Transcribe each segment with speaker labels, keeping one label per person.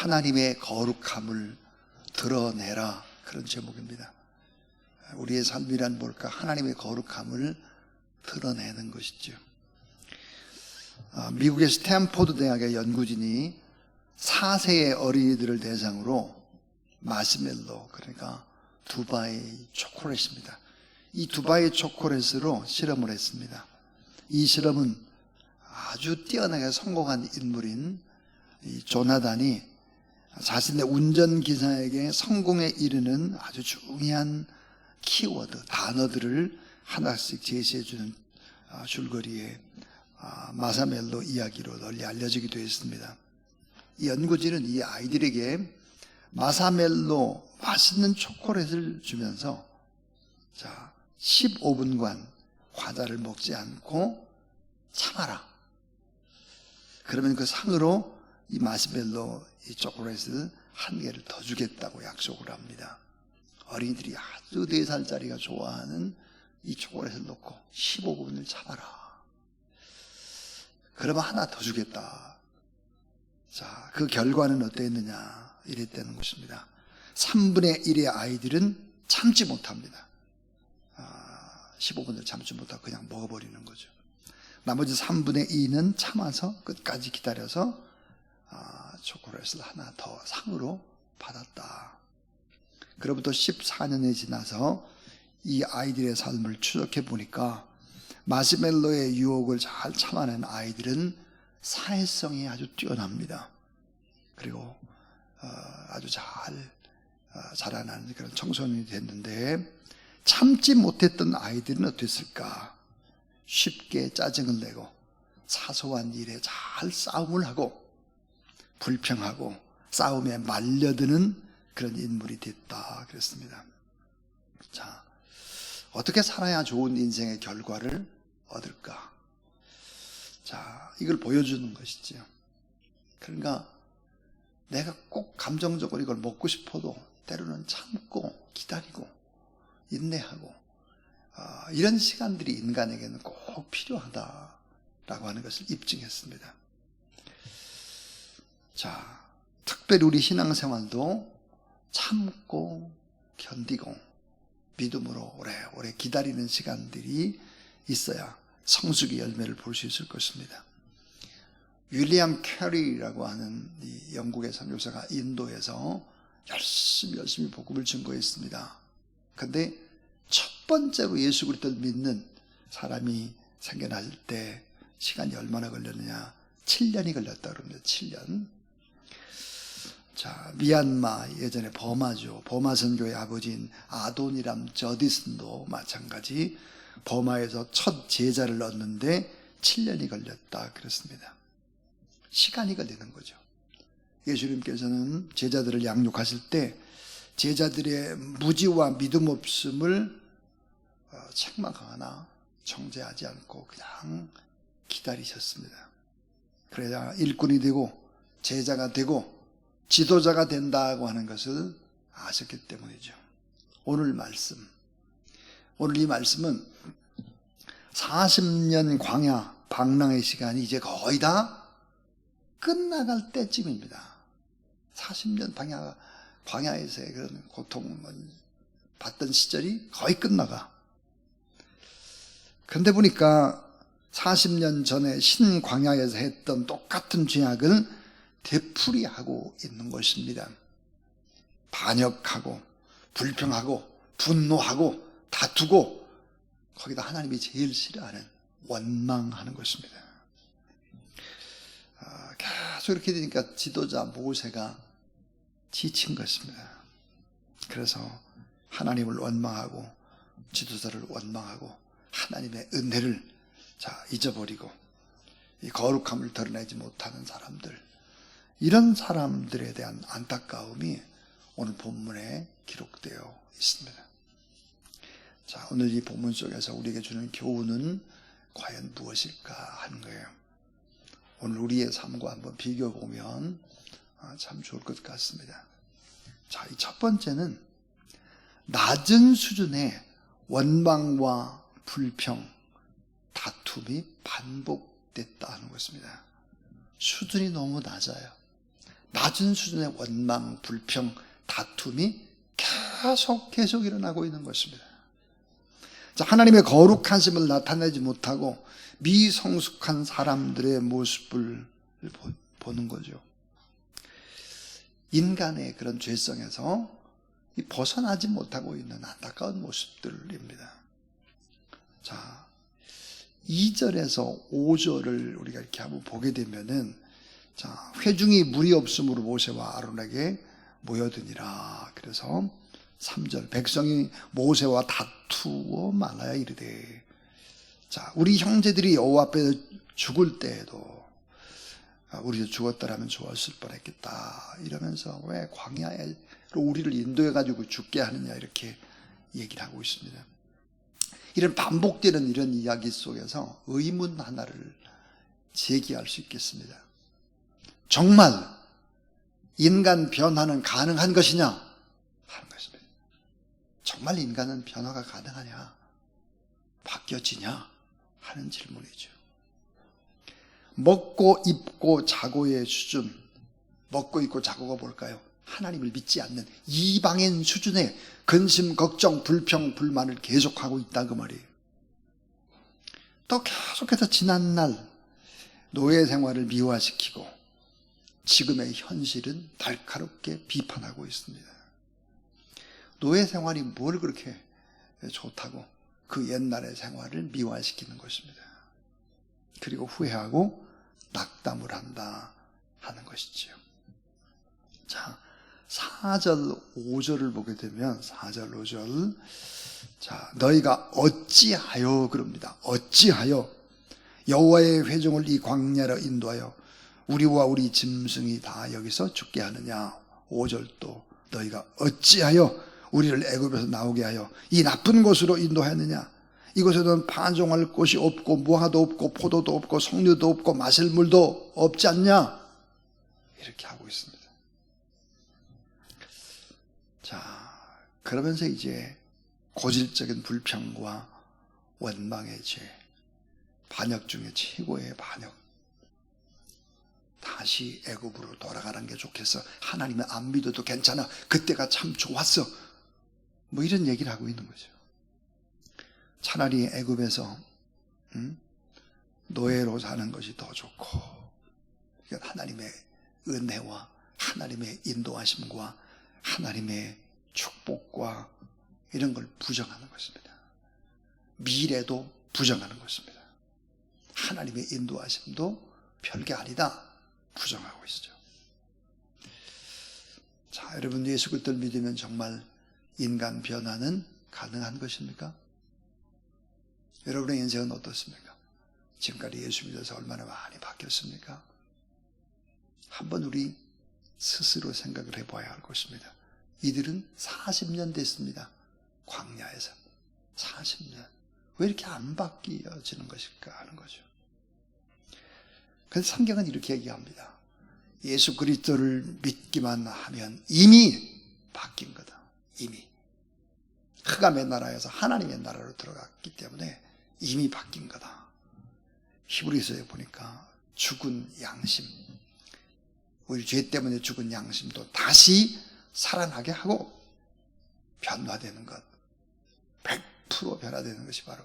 Speaker 1: 하나님의 거룩함을 드러내라 그런 제목입니다. 우리의 삶이란 뭘까? 하나님의 거룩함을 드러내는 것이죠. 아, 미국의 스탠포드 대학의 연구진이 4세의 어린이들을 대상으로 마시멜로 그러니까 두바이 초콜릿입니다. 이 두바이 초콜릿으로 실험을 했습니다. 이 실험은 아주 뛰어나게 성공한 인물인 이 조나단이 자신의 운전기사에게 성공에 이르는 아주 중요한 키워드, 단어들을 하나씩 제시해주는 아, 줄거리에 아, 마사멜로 이야기로 널리 알려지기도 했습니다. 이 연구진은 이 아이들에게 마사멜로 맛있는 초콜릿을 주면서 자 15분간 과자를 먹지 않고 참아라. 그러면 그 상으로 이 마시멜로 이 초콜릿을 한 개를 더 주겠다고 약속을 합니다. 어린이들이 아주 4살짜리가 좋아하는 이 초콜릿을 놓고 15분을 참아라. 그러면 하나 더 주겠다. 자, 그 결과는 어땠느냐. 이랬다는 것입니다. 3분의 1의 아이들은 참지 못합니다. 아, 15분을 참지 못하고 그냥 먹어버리는 거죠. 나머지 3분의 2는 참아서 끝까지 기다려서 아, 초콜릿을 하나 더 상으로 받았다. 그로부터 14년이 지나서 이 아이들의 삶을 추적해 보니까 마시멜로의 유혹을 잘 참아낸 아이들은 사회성이 아주 뛰어납니다. 그리고 어, 아주 잘 어, 자라나는 그런 청소년이 됐는데 참지 못했던 아이들은 어땠을까? 쉽게 짜증을 내고 사소한 일에 잘 싸움을 하고 불평하고 싸움에 말려드는 그런 인물이 됐다 그랬습니다. 자, 어떻게 살아야 좋은 인생의 결과를 얻을까? 자, 이걸 보여주는 것이지요. 그러니까 내가 꼭 감정적으로 이걸 먹고 싶어도 때로는 참고 기다리고 인내하고 어, 이런 시간들이 인간에게는 꼭 필요하다라고 하는 것을 입증했습니다. 자, 특별히 우리 신앙생활도 참고 견디고 믿음으로 오래오래 기다리는 시간들이 있어야 성숙의 열매를 볼 수 있을 것입니다. 윌리엄 캐리라고 하는 이 영국의 선교사가 인도에서 열심히 열심히 복음을 증거했습니다. 근데 첫 번째로 예수 그리스도를 믿는 사람이 생겨날 때 시간이 얼마나 걸렸느냐? 7년이 걸렸다 그럽니다. 7년. 자, 미얀마 예전에 버마죠. 버마 선교의 아버지인 아돈이람 저디슨도 마찬가지 버마에서 첫 제자를 얻는데 7년이 걸렸다 그랬습니다. 시간이 걸리는 거죠. 예수님께서는 제자들을 양육하실 때 제자들의 무지와 믿음 없음을 어, 책망하거나 정죄하지 않고 그냥 기다리셨습니다. 그래야 일꾼이 되고 제자가 되고 지도자가 된다고 하는 것을 아셨기 때문이죠. 오늘 말씀. 오늘 이 말씀은 40년 광야 방랑의 시간이 이제 거의 다 끝나갈 때쯤입니다. 40년 방야, 광야에서의 그런 고통을 받던 시절이 거의 끝나가. 그런데 보니까 40년 전에 신광야에서 했던 똑같은 죄악을 되풀이하고 있는 것입니다. 반역하고, 불평하고, 분노하고, 다투고, 거기다 하나님이 제일 싫어하는 원망하는 것입니다. 아, 계속 이렇게 되니까 지도자 모세가 지친 것입니다. 그래서 하나님을 원망하고 지도자를 원망하고 하나님의 은혜를 자 잊어버리고 이 거룩함을 드러내지 못하는 사람들 이런 사람들에 대한 안타까움이 오늘 본문에 기록되어 있습니다. 자 오늘 이 본문 속에서 우리에게 주는 교훈은 과연 무엇일까 하는 거예요. 오늘 우리의 삶과 한번 비교해 보면 아, 참 좋을 것 같습니다. 자, 이 첫 번째는 낮은 수준의 원망과 불평, 다툼이 반복됐다 하는 것입니다. 수준이 너무 낮아요. 낮은 수준의 원망, 불평, 다툼이 계속 계속 일어나고 있는 것입니다. 자, 하나님의 거룩하심을 나타내지 못하고 미성숙한 사람들의 모습을 보- 보는 거죠. 인간의 그런 죄성에서 이 벗어나지 못하고 있는 안타까운 모습들입니다. 자, 2절에서 5절을 우리가 이렇게 한번 보게 되면은 자, 회중이 물이 없으므로 모세와 아론에게 모여드니라. 그래서 3절 백성이 모세와 다투어 말라야 이르되 자, 우리 형제들이 여호와 앞에 죽을 때에도 아, 우리도 죽었더라면 좋았을 뻔했겠다 이러면서 왜 광야로 우리를 인도해 가지고 죽게 하느냐 이렇게 얘기를 하고 있습니다. 이런 반복되는 이런 이야기 속에서 의문 하나를 제기할 수 있겠습니다. 정말 인간 변화는 가능한 것이냐? 하는 것입니다. 정말 인간은 변화가 가능하냐? 바뀌어지냐? 하는 질문이죠. 먹고 입고 자고의 수준, 먹고 입고 자고가 뭘까요? 하나님을 믿지 않는 이방인 수준의 근심, 걱정, 불평, 불만을 계속하고 있다 그 말이에요. 또 계속해서 지난날 노예 생활을 미화시키고 지금의 현실은 날카롭게 비판하고 있습니다. 노예 생활이 뭘 그렇게 좋다고 그 옛날의 생활을 미화시키는 것입니다. 그리고 후회하고 낙담을 한다 하는 것이지요. 자, 4절, 5절을 보게 되면 4절, 5절 자, 너희가 어찌하여 그럽니다. 어찌하여 여호와의 회중을 이 광야로 인도하여 우리와 우리 짐승이 다 여기서 죽게 하느냐. 5절도 너희가 어찌하여 우리를 애굽에서 나오게 하여 이 나쁜 곳으로 인도하느냐. 이곳에는 파종할 곳이 없고 무화도 없고 포도도 없고 석류도 없고 마실 물도 없지 않냐? 이렇게 하고 있습니다. 자, 그러면서 이제 고질적인 불평과 원망의 죄, 반역 중에 최고의 반역. 다시 애굽으로 돌아가는 게 좋겠어. 하나님은 안 믿어도 괜찮아. 그때가 참 좋았어. 뭐 이런 얘기를 하고 있는 거죠. 차라리 애굽에서 음? 노예로 사는 것이 더 좋고 이건 하나님의 은혜와 하나님의 인도하심과 하나님의 축복과 이런 걸 부정하는 것입니다. 미래도 부정하는 것입니다. 하나님의 인도하심도 별게 아니다. 부정하고 있죠. 자, 여러분 예수 그리스도를 믿으면 정말 인간 변화는 가능한 것입니까? 여러분의 인생은 어떻습니까? 지금까지 예수 믿어서 얼마나 많이 바뀌었습니까? 한번 우리 스스로 생각을 해봐야 할 것입니다. 이들은 40년 됐습니다. 광야에서. 40년. 왜 이렇게 안 바뀌어지는 것일까 하는 거죠. 그래서 성경은 이렇게 얘기합니다. 예수 그리스도를 믿기만 하면 이미 바뀐 거다. 이미. 흑암의 나라에서 하나님의 나라로 들어갔기 때문에 이미 바뀐 거다. 히브리서에 보니까 죽은 양심, 우리 죄 때문에 죽은 양심도 다시 살아나게 하고 변화되는 것, 100% 변화되는 것이 바로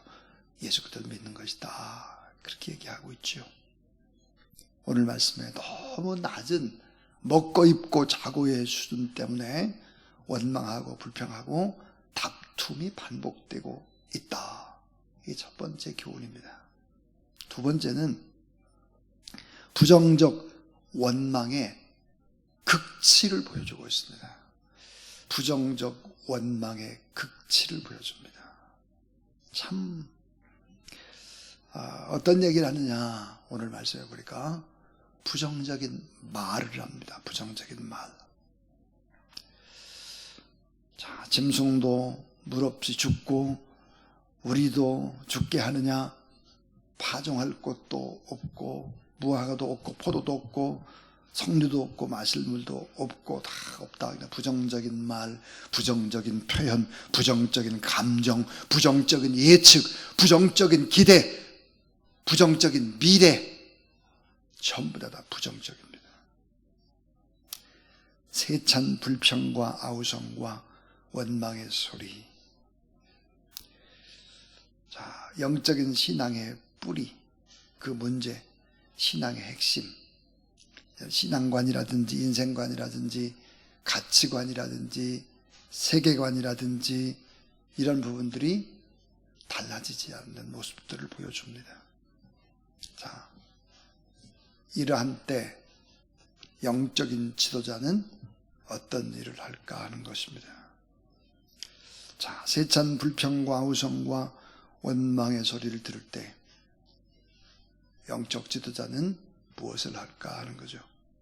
Speaker 1: 예수 그리스도를 믿는 것이다. 그렇게 얘기하고 있죠. 오늘 말씀에 너무 낮은 먹고 입고 자고의 수준 때문에 원망하고 불평하고 다툼이 반복되고 있다. 이게 첫 번째 교훈입니다. 두 번째는 부정적 원망의 극치를 보여주고 있습니다. 부정적 원망의 극치를 보여줍니다. 참, 아, 어떤 얘기를 하느냐, 오늘 말씀해 보니까 부정적인 말을 합니다. 부정적인 말. 자, 짐승도 물 없이 죽고 우리도 죽게 하느냐? 파종할 곳도 없고 무화과도 없고 포도도 없고 석류도 없고 마실 물도 없고 다 없다. 그냥 부정적인 말, 부정적인 표현, 부정적인 감정, 부정적인 예측, 부정적인 기대, 부정적인 미래 전부 다, 다 부정적입니다. 세찬 불평과 아우성과 원망의 소리. 자, 영적인 신앙의 뿌리, 그 문제, 신앙의 핵심. 신앙관이라든지 인생관이라든지 가치관이라든지 세계관이라든지 이런 부분들이 달라지지 않는 모습들을 보여줍니다. 자, 이러한 때 영적인 지도자는 어떤 일을 할까 하는 것입니다. 자, 세찬 불평과 우성과 원망의 소리를 들을 때 영적 지도자는 무엇을 할까 하는 거죠.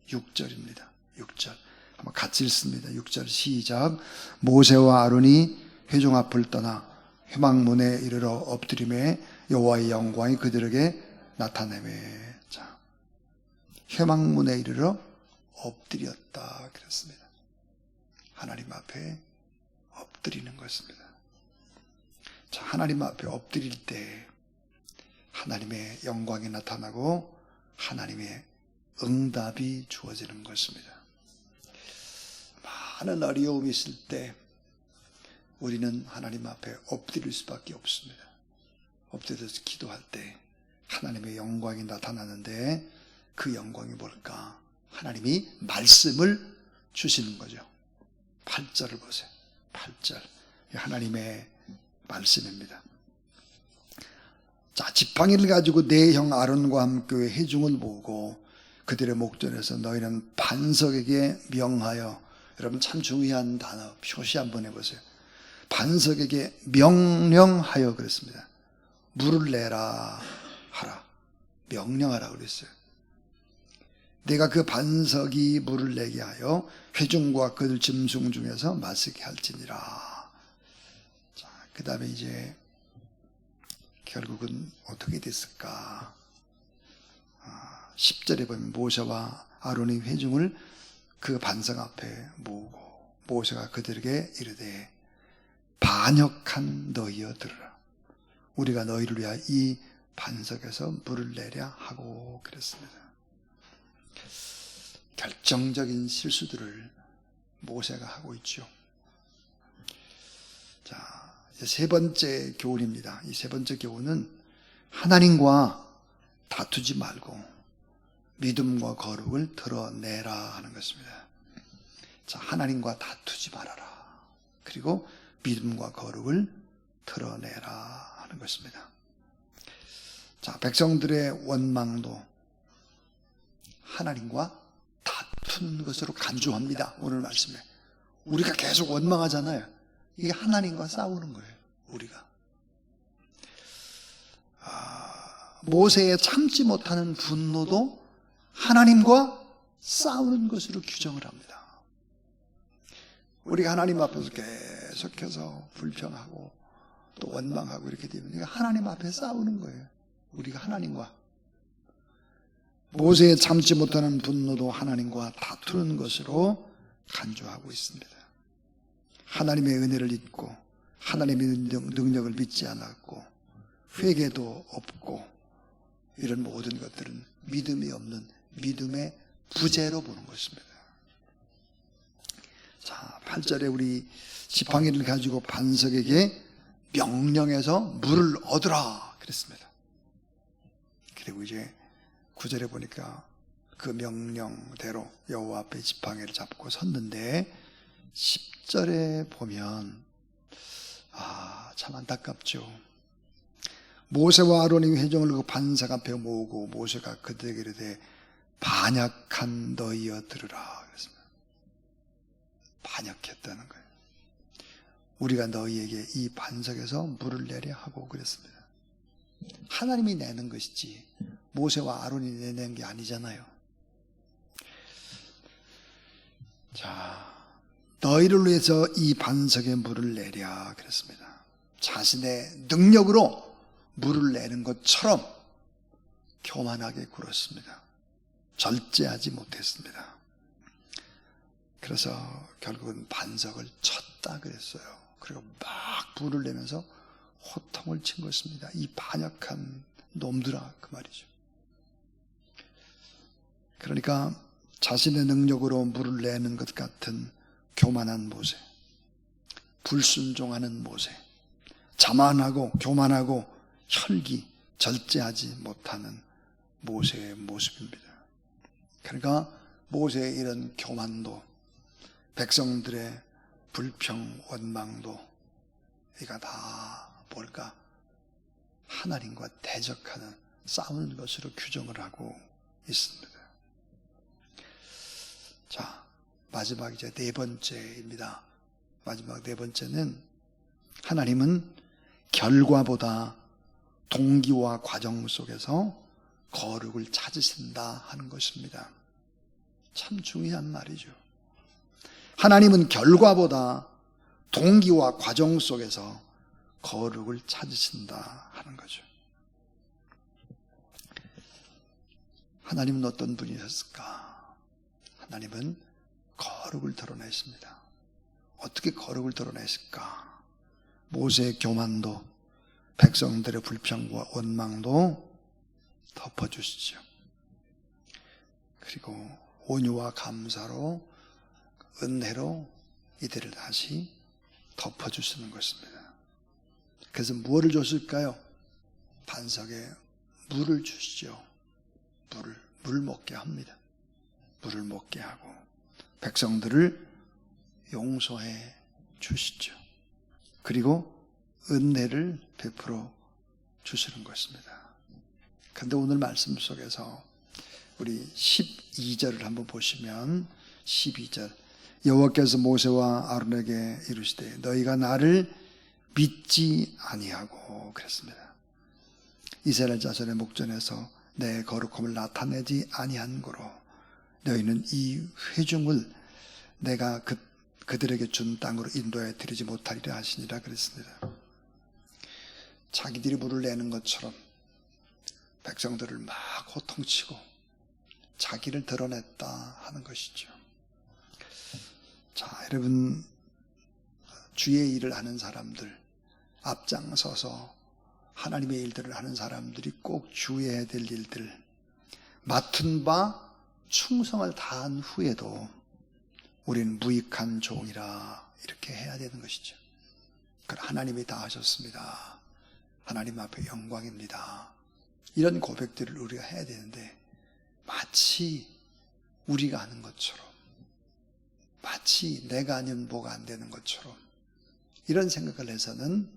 Speaker 1: 6절입니다. 6절. 한번 같이 읽습니다. 6절 시작. 모세와 아론이 회중 앞을 떠나 회막문에 이르러 엎드림에 여호와의 영광이 그들에게 나타내매. 자, 회막문에 이르러 엎드렸다 그랬습니다. 하나님 앞에 엎드리는 것입니다. 자, 하나님 앞에 엎드릴 때 하나님의 영광이 나타나고 하나님의 응답이 주어지는 것입니다. 많은 어려움이 있을 때 우리는 하나님 앞에 엎드릴 수밖에 없습니다. 엎드려서 기도할 때 하나님의 영광이 나타나는데 그 영광이 뭘까? 하나님이 말씀을 주시는 거죠. 8절을 보세요. 8절. 하나님의 말씀입니다. 자, 지팡이를 가지고 내 형 아론과 함께 회중을 모으고 그들의 목전에서 너희는 반석에게 명하여 여러분 참 중요한 단어 표시 한번 해보세요. 반석에게 명령하여 그랬습니다. 물을 내라 하라. 명령하라 그랬어요. 내가 그 반석이 물을 내게 하여 회중과 그들 짐승 중에서 마시게 할지니라. 자, 그 다음에 이제 결국은 어떻게 됐을까? 10절에 보면 모세와 아론이 회중을 그 반석 앞에 모으고 모세가 그들에게 이르되 반역한 너희여 들으라. 우리가 너희를 위하여 이 반석에서 물을 내려 하고 그랬습니다. 결정적인 실수들을 모세가 하고 있죠. 자, 세 번째 교훈입니다. 이 세 번째 교훈은 하나님과 다투지 말고 믿음과 거룩을 드러내라 하는 것입니다. 자, 하나님과 다투지 말아라. 그리고 믿음과 거룩을 드러내라 하는 것입니다. 자, 백성들의 원망도 하나님과 다툰 것으로 간주합니다. 오늘 말씀에. 우리가 계속 원망하잖아요. 이게 하나님과 싸우는 거예요. 우리가. 아, 모세의 참지 못하는 분노도 하나님과 싸우는 것으로 규정을 합니다. 우리가 하나님 앞에서 계속해서 불평하고 또 원망하고 이렇게 되면 하나님 앞에 싸우는 거예요. 우리가 하나님과 모세의 참지 못하는 분노도 하나님과 다투는 것으로 간주하고 있습니다. 하나님의 은혜를 잊고 하나님의 능력을 믿지 않았고 회개도 없고 이런 모든 것들은 믿음이 없는 믿음의 부재로 보는 것입니다. 자, 8절에 우리 지팡이를 가지고 반석에게 명령해서 물을 얻으라 그랬습니다. 그리고 이제 9절에 보니까 그 명령대로 여호와 앞에 지팡이를 잡고 섰는데 10절에 보면 아, 참 안타깝죠. 모세와 아론이 회정을 그 반석 앞에 모으고 모세가 그들에게 이르되 반역한 너희여 들으라. 반역했다는 거예요. 우리가 너희에게 이 반석에서 물을 내려 하고 그랬습니다. 하나님이 내는 것이지 모세와 아론이 내는 게 아니잖아요. 자, 너희를 위해서 이 반석에 물을 내랴 그랬습니다. 자신의 능력으로 물을 내는 것처럼 교만하게 굴었습니다. 절제하지 못했습니다. 그래서 결국은 반석을 쳤다 그랬어요. 그리고 막 불을 내면서 호통을 친 것입니다. 이 반역한 놈들아 그 말이죠. 그러니까 자신의 능력으로 물을 내는 것 같은 교만한 모세, 불순종하는 모세, 자만하고 교만하고 혈기, 절제하지 못하는 모세의 모습입니다. 그러니까 모세의 이런 교만도, 백성들의 불평, 원망도, 이가 다 뭘까? 하나님과 대적하는 싸우는 것으로 규정을 하고 있습니다. 자, 마지막 이제 네 번째입니다. 마지막 네 번째는 하나님은 결과보다 동기와 과정 속에서 거룩을 찾으신다 하는 것입니다. 참 중요한 말이죠. 하나님은 결과보다 동기와 과정 속에서 거룩을 찾으신다 하는 거죠. 하나님은 어떤 분이셨을까? 하나님은 거룩을 드러내십니다. 어떻게 거룩을 드러내실까? 모세의 교만도 백성들의 불평과 원망도 덮어주시죠. 그리고 온유와 감사로 은혜로 이들을 다시 덮어주시는 것입니다. 그래서 무엇을 줬을까요? 반석에 물을 주시죠. 물을, 물 먹게 합니다. 물을 먹게 하고 백성들을 용서해 주시죠. 그리고 은혜를 베풀어 주시는 것입니다. 근데 오늘 말씀 속에서 우리 12절을 한번 보시면 12절 여호와께서 모세와 아론에게 이르시되 너희가 나를 믿지 아니하고 그랬습니다. 이스라엘 자손의 목전에서 내 거룩함을 나타내지 아니한 거로 너희는 이 회중을 내가 그, 그들에게 준 땅으로 인도해 드리지 못하리라 하시니라 그랬습니다. 자기들이 물을 내는 것처럼 백성들을 막 호통치고 자기를 드러냈다 하는 것이죠. 자, 여러분, 주의 일을 하는 사람들, 앞장서서 하나님의 일들을 하는 사람들이 꼭 주의해야 될 일들, 맡은 바 충성을 다한 후에도 우리는 무익한 종이라 이렇게 해야 되는 것이죠. 하나님이 다 하셨습니다. 하나님 앞에 영광입니다. 이런 고백들을 우리가 해야 되는데 마치 우리가 하는 것처럼 마치 내가 아니면 뭐가 안 되는 것처럼 이런 생각을 해서는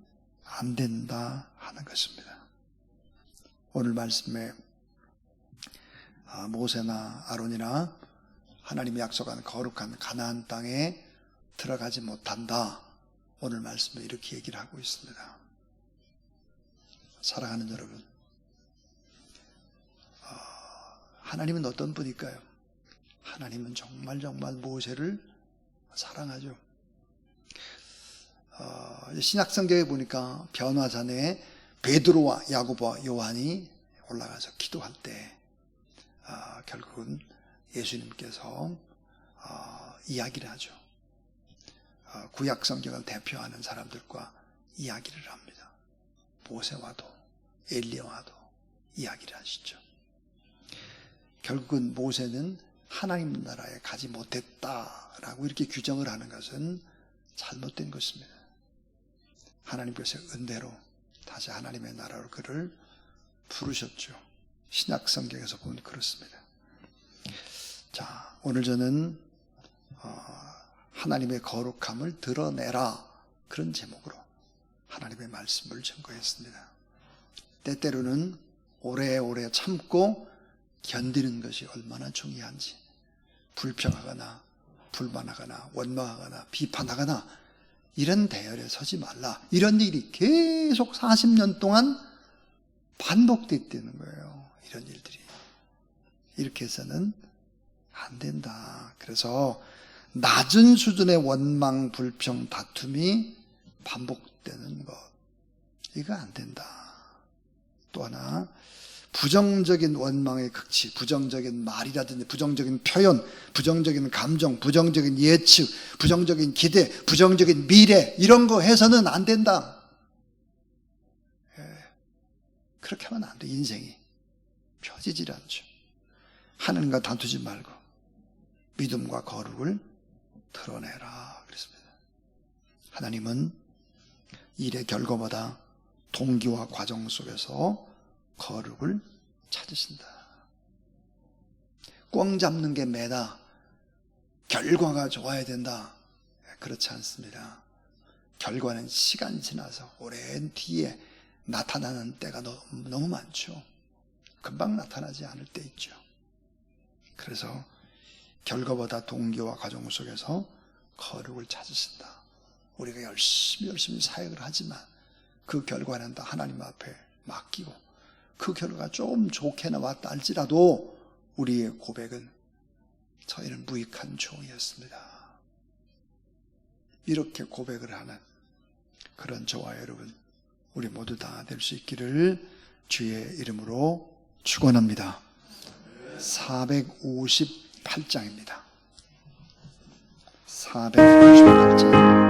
Speaker 1: 안 된다 하는 것입니다. 오늘 말씀에 아, 모세나 아론이나 하나님이 약속한 거룩한 가나안 땅에 들어가지 못한다. 오늘 말씀에 이렇게 얘기를 하고 있습니다. 사랑하는 여러분, 아, 하나님은 어떤 분일까요? 하나님은 정말 정말 모세를 사랑하죠. 어, 신약성경에 보니까 변화산에 베드로와 야고보와 요한이 올라가서 기도할 때 어, 결국은 예수님께서 어, 이야기를 하죠. 어, 구약 성경을 대표하는 사람들과 이야기를 합니다. 모세와도 엘리야와도 이야기를 하시죠. 결국은 모세는 하나님 나라에 가지 못했다라고 이렇게 규정을 하는 것은 잘못된 것입니다. 하나님께서 은혜로 다시 하나님의 나라로 그를 부르셨죠. 신약 성경에서 보면 그렇습니다. 자, 오늘 저는 어, 하나님의 거룩함을 드러내라 그런 제목으로 하나님의 말씀을 증거했습니다. 때때로는 오래오래 참고 견디는 것이 얼마나 중요한지 불평하거나 불만하거나 원망하거나 비판하거나 이런 대열에 서지 말라. 이런 일이 계속 40년 동안 반복됐다는 거예요. 이런 일들이. 이렇게 해서는 안 된다. 그래서 낮은 수준의 원망, 불평, 다툼이 반복되는 것. 이거 안 된다. 또 하나, 부정적인 원망의 극치, 부정적인 말이라든지 부정적인 표현, 부정적인 감정, 부정적인 예측, 부정적인 기대, 부정적인 미래 이런 거 해서는 안 된다. 예. 그렇게 하면 안 돼. 인생이 펴지질 않죠. 하나님과 다투지 말고 믿음과 거룩을 드러내라 그랬습니다. 하나님은 일의 결과보다 동기와 과정 속에서 거룩을 찾으신다. 꽝 잡는 게 매다. 결과가 좋아야 된다. 그렇지 않습니다. 결과는 시간 지나서 오랜 뒤에 나타나는 때가 너- 너무 많죠. 금방 나타나지 않을 때 있죠. 그래서 결과보다 동기와 과정 속에서 거룩을 찾으신다. 우리가 열심히 열심히 사역을 하지만 그 결과는 다 하나님 앞에 맡기고 그 결과가 조금 좋게 나왔다 할지라도 우리의 고백은 저희는 무익한 종이었습니다. 이렇게 고백을 하는 그런 저와 여러분 우리 모두 다 될 수 있기를 주의 이름으로 축원합니다. 458장입니다. 458장.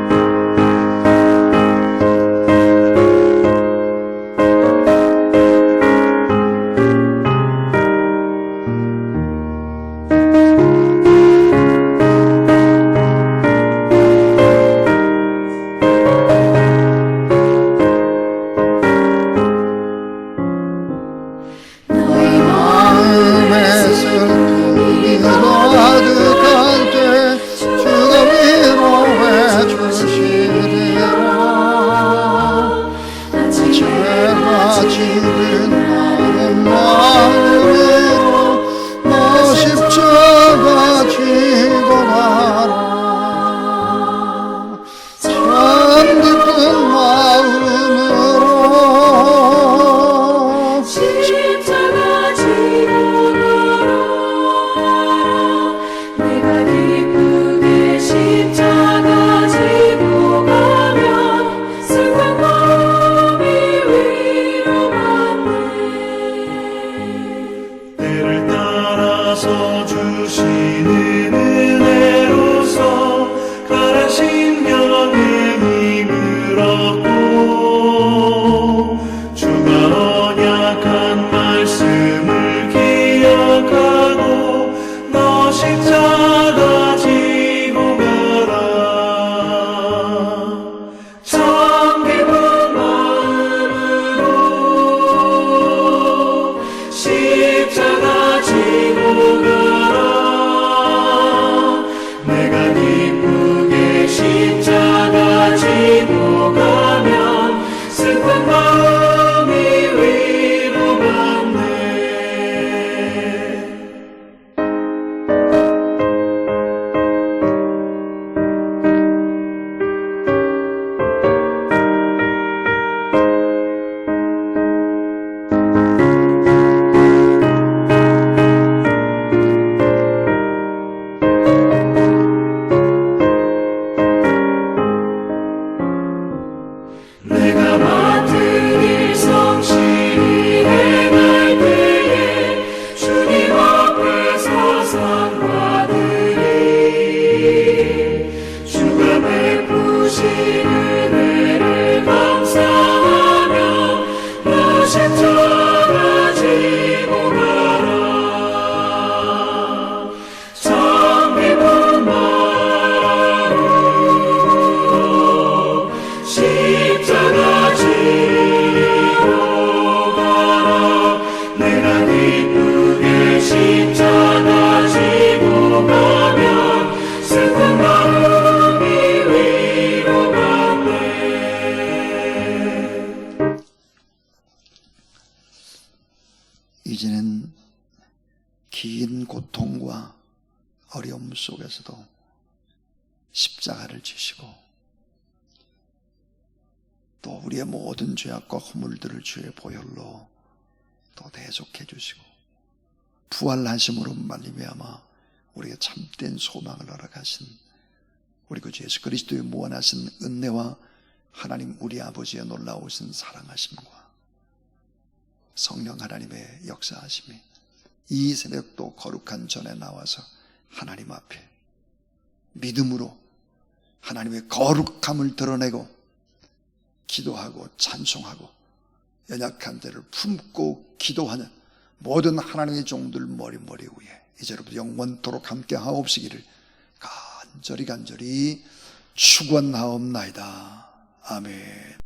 Speaker 1: 또 우리의 모든 죄악과 허물들을 주의 보혈로 또 대속해 주시고 부활하심으로 말미암아 우리가 참된 소망을 허락하신 우리 그 예수 그리스도의 무한하신 은혜와 하나님 우리 아버지의 놀라우신 사랑하심과 성령 하나님의 역사하심이 이 새벽도 거룩한 전에 나와서 하나님 앞에 믿음으로 하나님의 거룩함을 드러내고 기도하고 찬송하고 연약한 데를 품고 기도하는 모든 하나님의 종들 머리머리 위에 이제로부터 영원토록 함께 하옵시기를 간절히 간절히 축원하옵나이다. 아멘.